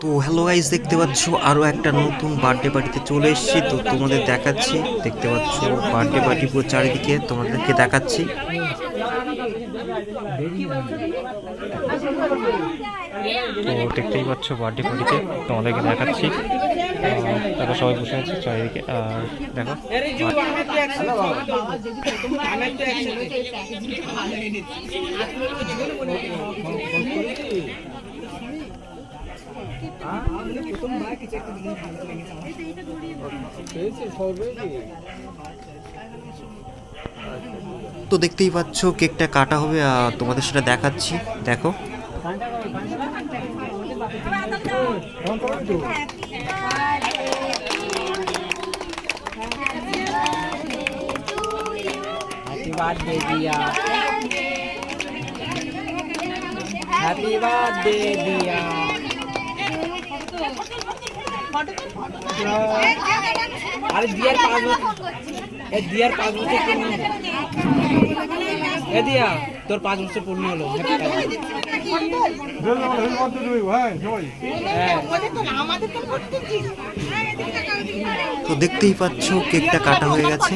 তো hello guys দেখতে পাচ্ছ আরও একটা নতুন বার্থডে পার্টিতে চলে এসেছি। তো তোমাদের দেখাচ্ছি দেখতে পাচ্ছ বার্থডে পার্টি পুরো চারিদিকে তোমাদেরকে দেখাচ্ছি। তো দেখতেই পাচ্ছ বার্থডে পার্টিতে তোমাদেরকে দেখাচ্ছি। তারপর সবাই বসে আছে চারিদিকে। আর দেখো তো দেখতেই পাচ্ছ কেকটা কাটা হবে তোমাদের সেটা দেখাচ্ছি। দেখো। দিয়া হ্যাপি বার্থডে দিয়া আরে দিয়ার পাঁচ বছর এ দিয়ার পাঁচ বছর পূর্ণ হলো। এ দিয়া তোর পাঁচ বছর পূর্ণ হলো Happy birthday. হ্যাঁ তো দেখতেই পাচ্ছ কেকটা কাটা হয়ে গেছে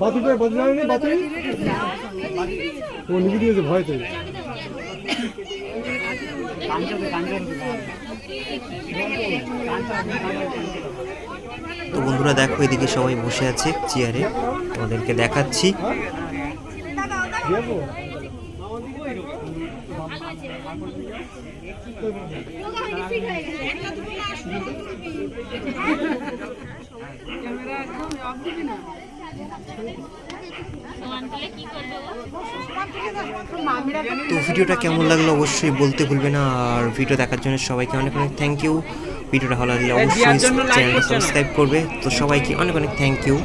বাতুটা ও দিয়েছে ভয়তে। তো বন্ধুরা দেখো এদিকে সবাই বসে আছে চেয়ারে তোমাদেরকে দেখাচ্ছি। তো ভিডিওটা কেমন লাগল অবশ্যই বলতে ভুলবে না আর ভিডিও দেখার জন্য সবাইকে অনেক অনেক থ্যাংক ইউ ভিডিওটা ভালো লাগলে অবশ্যই চ্যানেলটা সাবস্ক্রাইব করবে। তো সবাইকে অনেক অনেক থ্যাংক ইউ